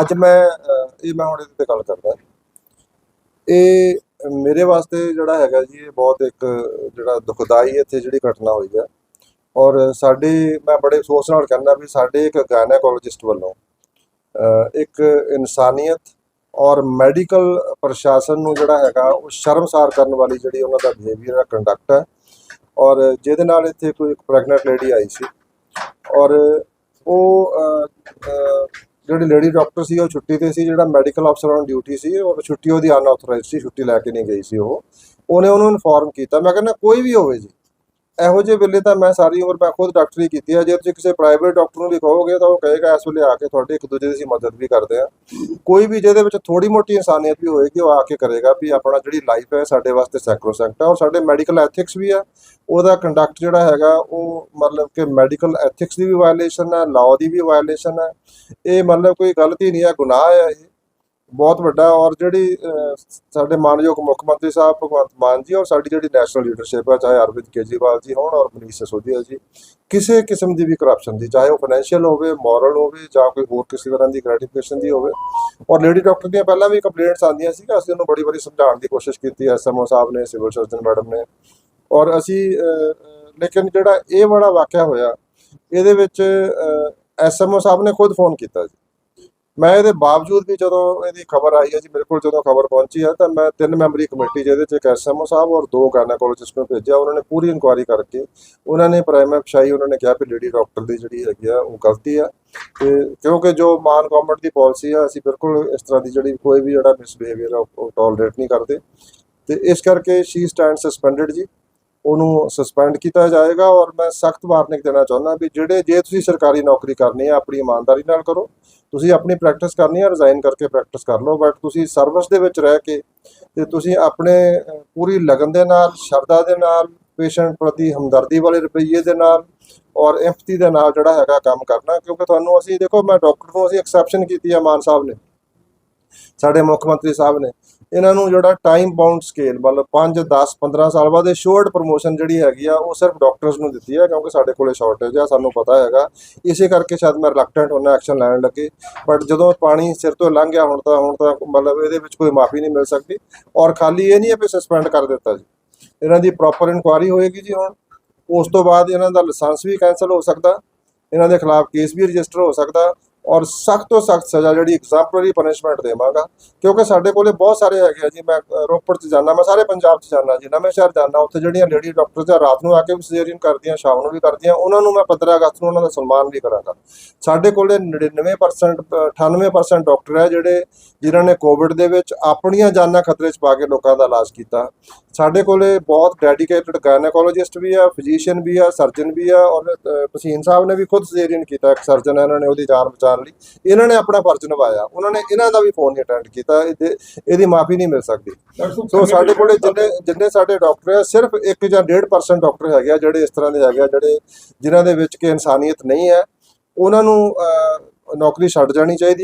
ਅੱਜ ਮੈਂ ਇਹ ਮੈਂ ਹੁਣ ਇਹਦੇ ਤੇ ਗੱਲ ਕਰਦਾ। ਇਹ, ਮੇਰੇ ਵਾਸਤੇ ਜਿਹੜਾ ਹੈਗਾ ਜੀ, ਇਹ ਬਹੁਤ ਇੱਕ ਜਿਹੜਾ ਦੁਖਦਾਈ ਇੱਥੇ ਜਿਹੜੀ ਘਟਨਾ ਹੋਈ ਹੈ ਔਰ ਸਾਡੇ, ਮੈਂ ਬੜੇ ਅਫਸੋਸ ਨਾਲ ਕਹਿੰਦਾ ਵੀ ਸਾਡੇ ਇੱਕ ਗਾਇਨੇਕੋਲੋਜਿਸਟ ਵੱਲੋਂ ਇੱਕ ਇਨਸਾਨੀਅਤ ਔਰ ਮੈਡੀਕਲ ਪ੍ਰਸ਼ਾਸਨ ਨੂੰ ਜਿਹੜਾ ਹੈਗਾ, ਉਹ ਸ਼ਰਮਸਾਰ ਕਰਨ ਵਾਲੀ ਜਿਹੜੀ ਉਹਨਾਂ ਦਾ ਬਿਹੇਵੀਅਰ ਹੈ ਕੰਡਕਟ ਹੈ ਔਰ ਜਿਹਦੇ ਨਾਲ ਇੱਥੇ ਕੋਈ ਇੱਕ ਪ੍ਰੈਗਨੈਂਟ ਲੇਡੀ ਆਈ ਸੀ। ਔਰ ਉਹ ਜਿਹੜੀ ਲੇਡੀ ਡਾਕਟਰ ਸੀ, ਉਹ ਛੁੱਟੀ ਤੇ ਸੀ, ਜਿਹੜਾ ਮੈਡੀਕਲ ਅਫਸਰ ਔਨ ਡਿਊਟੀ ਸੀ, ਉਹ ਛੁੱਟੀ ਉਹਦੀ ਅਨਆਥੋਰਾਈਜ਼ਡ ਸੀ, ਛੁੱਟੀ ਲੈ ਕੇ ਨਹੀਂ ਗਈ ਸੀ ਉਹ। ਉਹਨੇ ਉਹਨੂੰ ਇਨਫੋਰਮ ਕੀਤਾ। ਮੈਂ ਕਹਿੰਦਾ ਕੋਈ ਵੀ ਹੋਵੇ ਜੀ ਇਹੋ ਜਿਹੇ ਵੇਲੇ ਤਾਂ ਮੈਂ ਸਾਰੀ ਉਮਰ ਮੈਂ ਖੁਦ ਡਾਕਟਰੀ ਕੀਤੀ ਹੈ ਜੇ ਤੁਸੀਂ ਕਿਸੇ ਪ੍ਰਾਈਵੇਟ ਡਾਕਟਰ ਨੂੰ ਵੀ ਤਾਂ ਉਹ ਕਹੇਗਾ, ਇਸ ਵੇਲੇ ਆ ਕੇ ਤੁਹਾਡੇ ਇੱਕ ਦੂਜੇ ਦੀ ਅਸੀਂ ਮਦਦ ਵੀ ਕਰਦੇ ਆ। ਕੋਈ ਵੀ ਜਿਹਦੇ ਵਿੱਚ ਥੋੜੀ ਮੋਟੀ ਇਨਸਾਨੀਅਤ ਵੀ ਹੋਏਗੀ, ਉਹ ਆ ਕੇ ਕਰੇਗਾ ਵੀ ਆਪਣਾ ਜਿਹੜੀ ਲਾਈਫ ਹੈ ਸਾਡੇ ਵਾਸਤੇ ਸੈਕਰੋਸੈਂਕਟ ਹੈ ਔਰ ਸਾਡੇ ਮੈਡੀਕਲ ਐਥਿਕਸ ਵੀ ਆ। ਉਹਦਾ ਕੰਡਕਟ ਜਿਹੜਾ ਹੈਗਾ, ਉਹ ਮਤਲਬ ਕਿ ਮੈਡੀਕਲ ਐਥਿਕਸ ਦੀ ਵੀ ਵਾਇਲੇਸ਼ਨ ਹੈ ਲਾਅ ਦੀ ਵੀ ਵਾਇਲੇਸ਼ਨ ਹੈ ਇਹ ਮਤਲਬ ਕੋਈ ਗਲਤੀ ਨਹੀਂ ਹੈ ਗੁਨਾਹ ਹੈ ਇਹ। ਬਹੁਤ ਵੱਡਾ ਔਰ ਜਿਹੜੀ ਸਾਡੇ ਮਾਨਯੋਗ ਮੁੱਖ ਮੰਤਰੀ ਸਾਹਿਬ ਭਗਵੰਤ ਮਾਨ ਜੀ ਔਰ ਸਾਡੀ ਜਿਹੜੀ ਨੈਸ਼ਨਲ ਲੀਡਰਸ਼ਿਪ ਹੈ ਚਾਹੇ ਅਰਵਿੰਦ ਕੇਜਰੀਵਾਲ ਜੀ ਹੋਣ ਔਰ ਮਨੀਸ਼ ਸਿਸੋਦੀਆ ਜੀ, ਕਿਸੇ ਕਿਸਮ ਦੀ ਵੀ ਕਰਪਸ਼ਨ ਦੀ, ਚਾਹੇ ਉਹ ਫਾਈਨੈਂਸ਼ੀਅਲ ਹੋਵੇ ਮੋਰਲ ਹੋਵੇ ਜਾਂ ਕੋਈ ਹੋਰ ਕਿਸੇ ਤਰ੍ਹਾਂ ਦੀ ਗ੍ਰੈਟੀਫਿਕੇਸ਼ਨ ਦੀ ਹੋਵੇ। ਔਰ ਲੇਡੀ ਡਾਕਟਰ ਦੀਆਂ ਪਹਿਲਾਂ ਵੀ ਕੰਪਲੇਂਟਸ ਆਉਂਦੀਆਂ ਸੀ ਕਿ ਅਸੀਂ ਉਹਨੂੰ ਬੜੀ ਵਾਰੀ ਸਮਝਾਉਣ ਦੀ ਕੋਸ਼ਿਸ਼ ਕੀਤੀ ਐਸਐਮਓ ਸਾਹਿਬ ਨੇ, ਸਿਵਲ ਸਰਜਨ ਮੈਡਮ ਨੇ। ਔਰ ਅਸੀਂ ਲੇਕਿਨ ਜਿਹੜਾ ਇਹ ਵਾਲਾ ਵਾਕਿਆ ਹੋਇਆ, ਇਹਦੇ ਵਿੱਚ ਐਸਐਮਓ ਸਾਹਿਬ ਨੇ ਖੁਦ ਫੋਨ ਕੀਤਾ ਜੀ। ਮੈਂ ਇਹਦੇ ਬਾਵਜੂਦ ਵੀ ਜਦੋਂ ਇਹਦੀ ਖਬਰ ਆਈ ਹੈ ਜੀ ਮੇਰੇ ਕੋਲ ਜਦੋਂ ਖਬਰ ਪਹੁੰਚੀ ਹੈ, ਤਾਂ ਮੈਂ ਤਿੰਨ ਮੈਂਬਰੀ ਕਮੇਟੀ ਜਿਹਦੇ ਚ ਇੱਕ ਐਸਐਮਓ ਸਾਹਿਬ ਔਰ ਦੋ ਗਾਇਨੋਕੋਲੋਜਿਸਟ ਨੂੰ ਭੇਜਿਆ, ਉਹਨਾਂ ਨੇ ਪੂਰੀ ਇਨਕੁਆਇਰੀ ਕਰਕੇ ਉਹਨਾਂ ਨੇ ਪ੍ਰਾਈਮ ਪਛਾਈ ਉਹਨਾਂ ਨੇ ਕਿਹਾ ਕਿ ਲੇਡੀ ਡਾਕਟਰ ਦੀ ਜਿਹੜੀ ਹੈਗੀ ਆ, ਉਹ ਗਲਤੀ ਆ। ਤੇ ਕਿਉਂਕਿ ਜੋ ਮਾਨ ਗਵਰਨਮੈਂਟ ਦੀ ਪਾਲਿਸੀ ਆ, ਅਸੀਂ ਬਿਲਕੁਲ ਇਸ ਤਰ੍ਹਾਂ ਦੀ ਜਿਹੜੀ ਕੋਈ ਵੀ ਜਿਹੜਾ ਮਿਸਬਿਹੇਵੀਅਰ ਆ, ਉਹ ਟੋਲਰੇਟ ਨਹੀਂ ਕਰਦੇ। ਤੇ ਇਸ ਕਰਕੇ ਸ਼ੀ ਸਟੈਂਡ ਸਸਪੈਂਡਡ ਜੀ। ਉਹਨੂੰ ਸਸਪੈਂਡ ਕੀਤਾ ਜਾਏਗਾ ਔਰ ਮੈਂ ਸਖਤ ਵਾਰਨਿੰਗ ਦੇਣਾ ਚਾਹੁੰਦਾ ਵੀ ਜਿਹੜੇ, ਜੇ ਤੁਸੀਂ ਸਰਕਾਰੀ ਨੌਕਰੀ ਕਰਨੀ ਹੈ, ਆਪਣੀ ਇਮਾਨਦਾਰੀ ਨਾਲ ਕਰੋ। ਤੁਸੀਂ ਆਪਣੀ ਪ੍ਰੈਕਟਿਸ ਕਰਨੀ ਹੈ ਰਿਜ਼ਾਈਨ ਕਰਕੇ ਪ੍ਰੈਕਟਿਸ ਕਰ ਲਓ ਬਟ ਤੁਸੀਂ ਸਰਵਿਸ ਦੇ ਵਿੱਚ ਰਹਿ ਕੇ ਤੇ ਤੁਸੀਂ ਆਪਣੇ ਪੂਰੀ ਲਗਨ ਦੇ ਨਾਲ, ਸ਼ਰਧਾ ਦੇ ਨਾਲ ਪੇਸ਼ੈਂਟ ਪ੍ਰਤੀ ਹਮਦਰਦੀ ਵਾਲੇ ਰਵੱਈਏ ਦੇ ਨਾਲ ਔਰ ਐਮਪਥੀ ਦੇ ਨਾਲ ਜਿਹੜਾ ਹੈਗਾ ਕੰਮ ਕਰਨਾ, ਕਿਉਂਕਿ ਤੁਹਾਨੂੰ ਅਸੀਂ ਦੇਖੋ, ਮੈਂ ਡਾਕਟਰ ਨੂੰ ਅਸੀਂ ਐਕਸੈਪਸ਼ਨ ਕੀਤੀ ਹੈ, ਮਾਨ ਸਾਹਿਬ ਨੇ, ਸਾਡੇ ਮੁੱਖ ਮੰਤਰੀ ਸਾਹਿਬ ਨੇ। ਇਹਨਾਂ ਨੂੰ ਜਿਹੜਾ ਟਾਈਮ ਬਾਉਂਡ ਸਕੇਲ ਮਤਲਬ 5 10 15 ਸਾਲ ਬਾਅਦ ਇਹ ਸ਼ੋਰਟ ਪ੍ਰੋਮੋਸ਼ਨ ਜਿਹੜੀ ਹੈਗੀ ਆ, ਉਹ ਸਿਰਫ ਡਾਕਟਰਸ ਨੂੰ ਦਿੱਤੀ ਹੈ ਕਿਉਂਕਿ ਸਾਡੇ ਕੋਲੇ ਸ਼ਾਰਟੇਜ ਆ, ਸਾਨੂੰ ਪਤਾ ਹੈਗਾ। ਇਸੇ ਕਰਕੇ ਸ਼ਾਇਦ ਮੈਂ ਰਿਲੈਕਟੈਂਟ ਉਹਨਾਂ ਐਕਸ਼ਨ ਲੈਣ ਲੱਗੇ। ਬਟ ਜਦੋਂ ਪਾਣੀ ਸਿਰ ਤੋਂ ਲੰਘ ਗਿਆ, ਹੁਣ ਤਾਂ ਹੁਣ ਤਾਂ ਮਤਲਬ ਇਹਦੇ ਵਿੱਚ ਕੋਈ ਮਾਫੀ ਨਹੀਂ ਮਿਲ ਸਕਦੀ। ਔਰ ਖਾਲੀ ਇਹ ਨਹੀਂ ਹੈ ਵੀ ਸਸਪੈਂਡ ਕਰ ਦਿੱਤਾ ਜੀ। ਇਹਨਾਂ ਦੀ ਪ੍ਰੋਪਰ ਇਨਕੁਆਇਰੀ ਹੋਏਗੀ ਜੀ ਹੁਣ। ਉਸ ਤੋਂ ਬਾਅਦ ਇਹਨਾਂ ਦਾ ਲਾਇਸੈਂਸ ਵੀ ਕੈਨਸਲ ਹੋ ਸਕਦਾ। ਇਹਨਾਂ ਦੇ ਖਿਲਾਫ ਕੇਸ ਵੀ ਰਜਿਸਟਰ ਹੋ ਸਕਦਾ। ਔਰ ਸਖਤ ਤੋਂ ਸਖਤ ਸਜ਼ਾ ਜਿਹੜੀ ਐਗਜ਼ਾਮਪਲਰੀ ਪਨਿਸ਼ਮੈਂਟ ਦੇਵਾਂਗਾ। ਕਿਉਂਕਿ ਸਾਡੇ ਕੋਲੇ ਬਹੁਤ ਸਾਰੇ ਹੈਗੇ ਆ ਜੀ ਮੈਂ ਰੋਪੜ ਚ ਜਾਣਾ ਮੈਂ ਸਾਰੇ ਪੰਜਾਬ ਚ ਜਾਣਾ ਜੀ ਨਵੇਂ ਸ਼ਹਿਰ ਜਾਣਾ ਉੱਥੇ ਜਿਹੜੀਆਂ ਲੇਡੀ ਡਾਕਟਰਸ ਆ ਰਾਤ ਨੂੰ ਆ ਕੇ ਵੀ ਸਿਜ਼ੇਰੀਅਨ ਕਰਦੀਆਂ ਸ਼ਾਮ ਨੂੰ ਵੀ ਕਰਦੀਆਂ ਉਹਨਾਂ ਨੂੰ ਮੈਂ 15 ਅਗਸਤ ਨੂੰ ਉਹਨਾਂ ਦਾ ਸਨਮਾਨ ਵੀ ਕਰਾਂਗਾ। ਸਾਡੇ ਕੋਲੇ 99% ਅ, 98% ਡਾਕਟਰ ਹੈ ਜਿਹੜੇ ਜਿਨ੍ਹਾਂ ਨੇ ਕੋਵਿਡ ਦੇ ਵਿੱਚ ਆਪਣੀਆਂ ਜਾਨਾਂ ਖਤਰੇ 'ਚ ਪਾ ਕੇ ਲੋਕਾਂ ਦਾ ਇਲਾਜ ਕੀਤਾ। ਸਾਡੇ ਕੋਲੇ ਬਹੁਤ ਡੈਡੀਕੇਟਡ ਗਾਇਨੋਕੋਲੋਜਿਸਟ ਵੀ ਆ ਫਿਜ਼ੀਸ਼ੀਅਨ ਵੀ ਆ ਸਰਜਨ ਵੀ ਆ ਔਰ ਪਸੀਨ ਸਾਹਿਬ ਨੇ ਵੀ ਖੁਦ ਸਿਜ਼ੇਰੀਅਨ ਕੀਤਾ ਇੱਕ ਸਰਜਨ ਹੈ ਇਹਨਾਂ ਨੇ ਉਹਦੀ ਜਾਨ ਬਚਾ ਬਚਾਉਣ ਲਈ। ਇਹਨਾਂ ਨੇ ਆਪਣਾ ਫਰਜ਼ ਨਿਭਾਇਆ। ਉਹਨਾਂ ਨੇ ਇਹਨਾਂ ਦਾ ਵੀ ਫੋਨ ਨਹੀਂ ਅਟੈਂਡ ਕੀਤਾ। ਇਹਦੇ ਇਹਦੀ ਮਾਫੀ ਨਹੀਂ ਮਿਲ ਸਕਦੀ। ਸੋ ਸਾਡੇ ਕੋਲੇ ਜਿੰਨੇ ਜਿੰਨੇ ਸਾਡੇ ਡਾਕਟਰ ਆ ਸਿਰਫ 1 ਜਾਂ 1.5% ਡਾਕਟਰ ਹੈਗੇ ਆ ਜਿਹੜੇ ਇਸ ਤਰ੍ਹਾਂ ਦੇ ਹੈਗੇ ਆ ਜਿਹੜੇ ਜਿਨ੍ਹਾਂ ਦੇ ਵਿੱਚ ਕਿ ਇਨਸਾਨੀਅਤ ਨਹੀਂ ਹੈ। ਉਹਨਾਂ ਨੂੰ ਅ, ਨੌਕਰੀ ਛੱਡ ਜਾਣੀ ਚਾਹੀਦੀ।